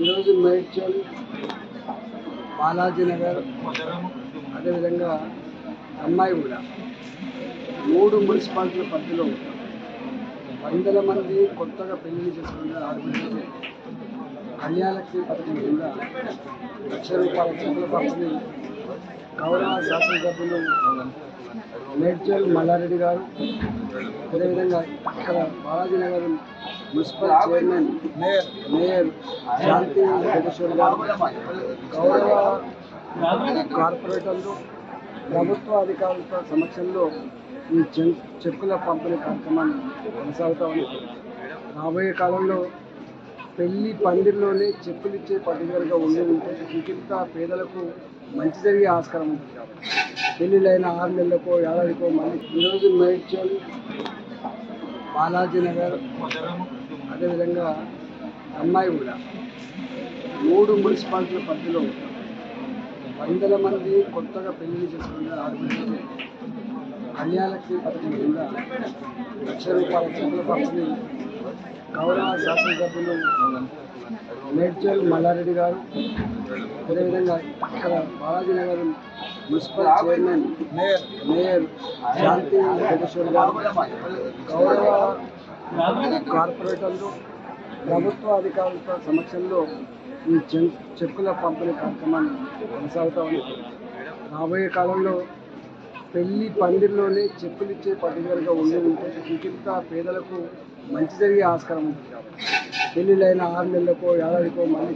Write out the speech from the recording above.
ఈరోజు మేడ్చల్ బాలాజీ నగర్ అదేవిధంగా అమ్మాయి కూడా మూడు మున్సిపాలిటీల పరిధిలో వందల మంది కొత్తగా పెళ్ళి చేసుకున్న ఆడపిల్లలకి కన్యాలక్ష్మి పథకం కింద లక్ష రూపాయల చెప్పుల పంపిణీ గౌరవ శాసనసభ్యులు మేడ్చల్ మల్లారెడ్డి గారు అదేవిధంగా ఇక్కడ Balaji Nagar municipal chairman mayor. Mayor Shanti Venkateshwar గారు గౌరవ కార్పొరేటర్లు ప్రభుత్వ అధికారులతో సమక్షంలో ఈ చె- చెక్కుల పంపిణీ కార్యక్రమాన్ని కొనసాగుతా ఉంది రాబోయే కాలంలో పెళ్ళి పందిరిలోనే చెక్కులు ఇచ్చే పద్ధతిగా ఉండి ఉంటే మిగతా పేదలకు మంచి జరిగే ఆస్కారం ఉంటుంది కాబట్టి. పెళ్ళిళ్ళైన ఆరు నెలలకో ఏడాదికో మళ్ళీ ఈరోజు మేడ్చల్ బాలాజీ నగర్ అదేవిధంగా అమ్మాయిగూడ మూడు మున్సిపాలిటీల పరిధిలో వందల మంది కొత్తగా పెళ్ళి చేసుకున్న ఆరు కన్యాలక్ష్మి పథకం కింద లక్ష రూపాయల చెక్కుల పంపిణీ గౌరవ శాసనసభ్యులు మేడ్చల్ మల్లారెడ్డి గారు అదేవిధంగా ఇక్కడ Balaji Nagar municipal chairman mayor. Mayor Shanti Venkateshwar గారు గౌరవ కార్పొరేటర్లు ప్రభుత్వ అధికారులతో సమక్షంలో ఈ చె- చెక్కుల పంపిణీ కార్యక్రమాన్ని కొనసాగుతా ఉంది. రాబోయే కాలంలో పెళ్ళి పందిరిలోనే చెక్కులు ఇచ్చే పద్ధతిగా ఉండి ఉంటే మిగతా పేదలకు మంచి జరిగే ఆస్కారం ఉంటుంది పెళ్ళిళ్ళైన ఆరు నెలలకో ఏడాదికో మళ్ళీ